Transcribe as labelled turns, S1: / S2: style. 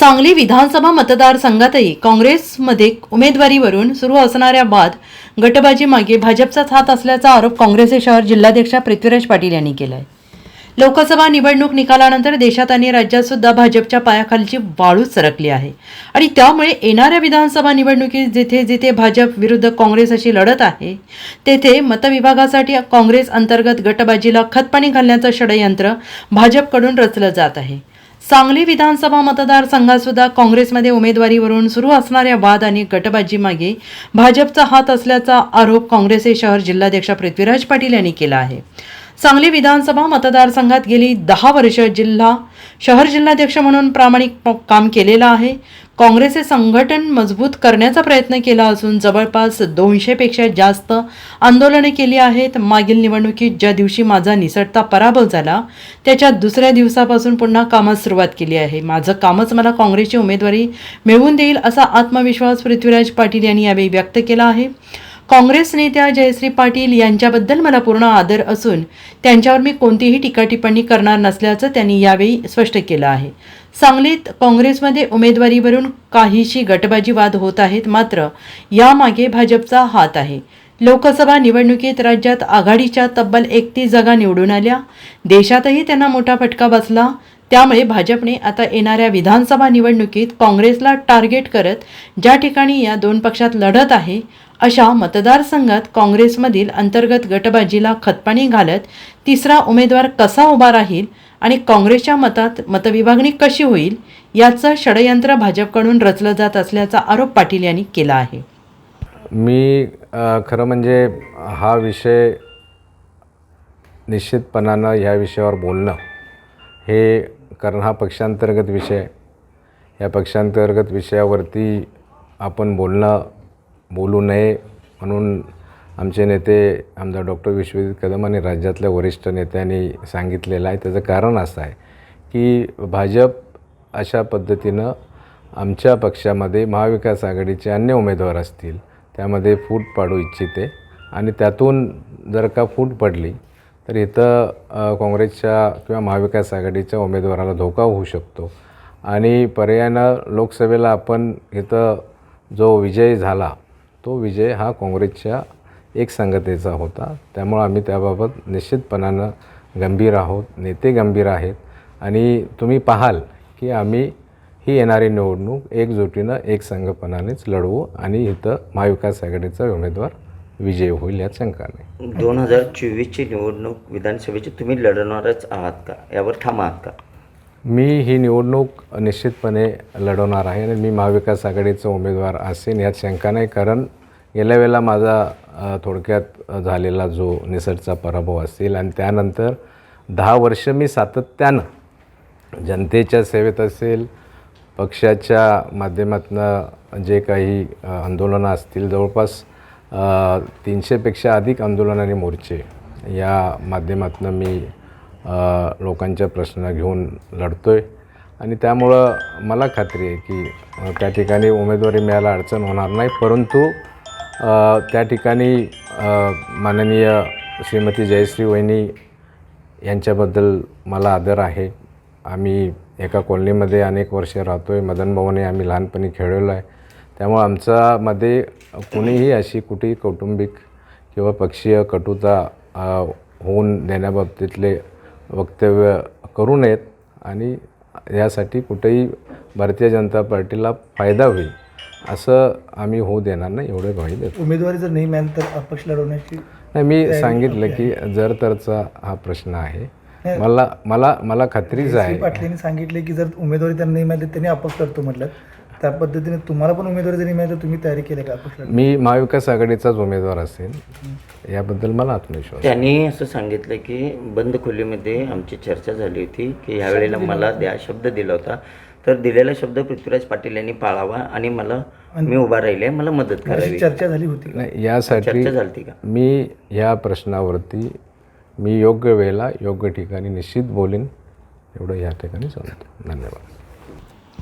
S1: सांगली विधानसभा मतदारसंघातही काँग्रेसमध्ये उमेदवारीवरून सुरू असणाऱ्या बाद गटबाजी मागे भाजपचाच हात असल्याचा आरोप काँग्रेसचे शहर जिल्हाध्यक्ष पृथ्वीराज पाटील यांनी केला आहे लोकसभा निवडणूक निकालानंतर देशात आणि राज्यात सुद्धा भाजपच्या पायाखालची वाळू सरकली आहे. आणि त्यामुळे येणाऱ्या विधानसभा निवडणुकीत जिथे जिथे भाजप विरुद्ध काँग्रेस अशी लढत आहे तेथे मतविभागासाठी काँग्रेस अंतर्गत गटबाजीला खतपाणी घालण्याचं षडयंत्र भाजपकडून रचलं जात आहे. सांगली विधानसभा मतदारसंघात सुद्धा काँग्रेसमध्ये उमेदवारीवरून सुरू असणाऱ्या वाद आणि गटबाजी मागे भाजपचा हात असल्याचा आरोप काँग्रेसचे शहर जिल्हाध्यक्ष पृथ्वीराज पाटील यांनी केला आहे. सांगली विधानसभा मतदारसंघात गेली दहा वर्ष जिल्हा शहर जिल्हाध्यक्ष म्हणून प्रामाणिक प- काम केलेलं आहे. काँग्रेसचे संघटन मजबूत करण्याचा प्रयत्न केला असून जवळपास दोनशेपेक्षा जास्त आंदोलने केली आहेत. मागील निवडणुकीत ज्या दिवशी माझा निसटता पराभव झाला त्याच्या दुसऱ्या दिवसापासून पुन्हा कामास सुरुवात केली आहे. माझं कामच मला काँग्रेसची उमेदवारी मिळवून देईल असा आत्मविश्वास पृथ्वीराज पाटील यांनी यावेळी व्यक्त केला आहे. काँग्रेस नेत्या जयश्री पाटील यांच्याबद्दल मला पूर्ण आदर असून त्यांच्यावर मी कोणतीही टीका टिप्पणी करणार नसल्याचं त्यांनी यावेळी स्पष्ट केलं आहे. सांगलीत काँग्रेसमध्ये उमेदवारीवरून काहीशी गटबाजी वाद होत आहेत मात्र यामागे भाजपचा हात आहे. लोकसभा निवडणुकीत राज्यात आघाडीच्या तब्बल एकतीस जागा निवडून आल्या. देशातही त्यांना मोठा फटका बसला. त्यामुळे भाजपने आता येणाऱ्या विधानसभा निवडणुकीत काँग्रेसला टार्गेट करत ज्या ठिकाणी या दोन पक्षात लढत आहे अशा मतदारसंघात काँग्रेसमधील अंतर्गत गटबाजीला खतपाणी घालत तिसरा उमेदवार कसा उभा राहील आणि काँग्रेसच्या मतात मतविभागणी कशी होईल याचं षडयंत्र भाजपकडून रचलं जात असल्याचा आरोप पाटील यांनी केला आहे.
S2: मी खरं म्हणजे हा विषय निश्चितपणानं ह्या विषयावर बोलणं हे कारण हा पक्षांतर्गत विषय या पक्षांतर्गत विषयावरती आपण बोलणं बोलू नये म्हणून आमचे नेते आमदार डॉक्टर विश्वजित कदम आणि राज्यातल्या वरिष्ठ नेत्यांनी सांगितलेलं आहे. त्याचं कारण असं आहे की भाजप अशा पद्धतीनं आमच्या पक्षामध्ये महाविकास आघाडीचे अन्य उमेदवार असतील त्यामध्ये फूट पाडू इच्छिते आणि त्यातून जर का फूट पडली तर इथं काँग्रेसच्या किंवा महाविकास आघाडीच्या उमेदवाराला धोका होऊ शकतो. आणि पर्यायानं लोकसभेला आपण इथं जो विजय झाला तो विजय हा काँग्रेसच्या एक संगतेचा होता. त्यामुळं आम्ही त्याबाबत निश्चितपणानं गंभीर आहोत नेते गंभीर आहेत. आणि तुम्ही पाहाल की आम्ही ही येणारी निवडणूक एकजुटीनं एक संघपणानेच लढवू आणि इथं महाविकास आघाडीचा उमेदवार विजय होईल यात शंका नाही.
S3: दोन हजार चोवीसची निवडणूक विधानसभेची तुम्ही लढवणारच आहात का? यावर ठाम आहात का?
S2: मी ही निवडणूक निश्चितपणे लढवणार आहे आणि मी महाविकास आघाडीचा उमेदवार असेन यात शंका नाही कारण गेल्या वेळेला माझा थोडक्यात झालेला जो निसटचा पराभव असेल आणि त्यानंतर दहा वर्ष मी सातत्यानं जनतेच्या सेवेत असेल पक्षाच्या माध्यमातून जे काही आंदोलनं असतील जवळपास तीनशेपेक्षा अधिक आंदोलन आणि मोर्चे. या माध्यमातून मी लोकांच्या प्रश्न घेऊन लढतो आहे आणि त्यामुळं मला खात्री आहे की त्या ठिकाणी उमेदवारी मिळायला अडचण होणार नाही. परंतु त्या ठिकाणी माननीय श्रीमती जयश्री वहिनी यांच्याबद्दल मला आदर आहे. आम्ही एका कॉलनीमध्ये अनेक वर्ष राहतो आहे मदन भवने आम्ही लहानपणी खेळलेलो आहे. त्यामुळं आमच्यामध्ये कुणीही अशी कुठेही कौटुंबिक किंवा पक्षीय कटुता होऊन देण्याबाबतीतले वक्तव्य करू नयेत आणि यासाठी कुठेही भारतीय जनता पार्टीला फायदा होईल असं आम्ही होऊ देणार नाही एवढे ग्वाही देतो.
S4: उमेदवारी जर नाही मिळाली तर अपक्ष लढवण्याची
S2: नाही मी सांगितलं की जर तरचा हा प्रश्न आहे मला मला मला खात्रीच आहे.
S4: पाटलांनी सांगितले की जर उमेदवारी त्यांना नाही मिळाली त्यांनी अपक्ष लढतो म्हटलं. त्या पद्धतीने तुम्हाला पण उमेदवारी जरी मिळाली तर तुम्ही तयारी केली का
S2: मी महाविकास आघाडीचाच उमेदवार असेल याबद्दल मला आत्मविश्वास आहे.
S3: त्यांनी असं सांगितलं की बंद खोलीमध्ये आमची चर्चा झाली होती की ह्या वेळेला मला द्या शब्द दिला होता. तर दिलेला शब्द पृथ्वीराज पाटील यांनी पाळावा आणि मला मी उभा राहिले मला मदत करावी.
S4: चर्चा झाली होती का?
S2: नाही यासाठी
S3: चर्चा झाली का?
S2: मी ह्या प्रश्नावरती मी योग्य वेळेला योग्य ठिकाणी निश्चित बोलेन एवढं या ठिकाणी सांगतो. धन्यवाद.